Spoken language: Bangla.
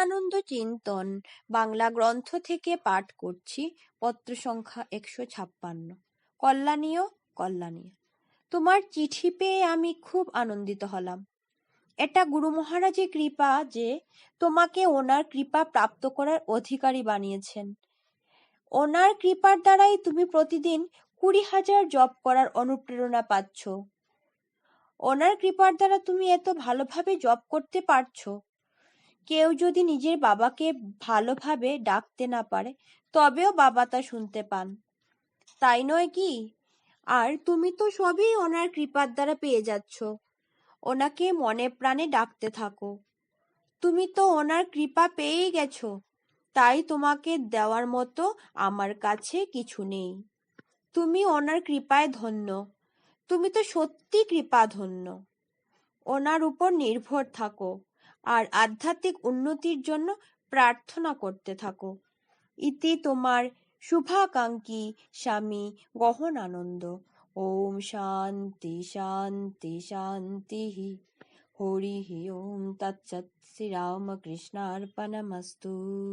গহনানন্দ চিন্তন, বাংলা গ্রন্থ থেকে পাঠ করছি, পত্র সংখ্যা একশো ছাপ্পান্ন। কল্যাণীয় কল্যাণীয়। তোমার চিঠি পেয়ে আমি খুব আনন্দিত হলাম। এটা গুরু মহারাজের কৃপা যে তোমাকে ওনার কৃপা প্রাপ্ত করার অধিকারী বানিয়েছেন। ওনার কৃপার দ্বারাই তুমি প্রতিদিন কুড়ি হাজার জপ করার অনুপ্রেরণা পাচ্ছ। ওনার কৃপার দ্বারা তুমি এত ভালোভাবে জব করতে পারছ। কেউ যদি নিজের বাবাকে ভালোভাবে ডাকতে না পারে, তবেও বাবা তা শুনতে পান। তাই নয় কি? আর তুমি তো সবই ওনার কৃপার দ্বারা পেয়ে যাচ্ছ। ওনাকে মনে প্রাণে ডাকতে থাকো। তুমি তো ওনার কৃপা পেয়েই গেছো। তাই তোমাকে দেওয়ার মতো আমার কাছে কিছু নেই। তুমি ওনার কৃপায় ধন্য। তুমি তো সত্যি কৃপা ধন্য ওনার উপর নির্ভর থাকো। আর আধ্যাত্মিক উন্নতির জন্য প্রার্থনা করতে থাকো। ইতি তোমার শুভাকাঙ্ক্ষী স্বামী গহন আনন্দ ওম শান্তি শান্তি শান্তি। হরি ওম তৎসৎ। শ্রীরামকৃষ্ণার্পণমস্তু।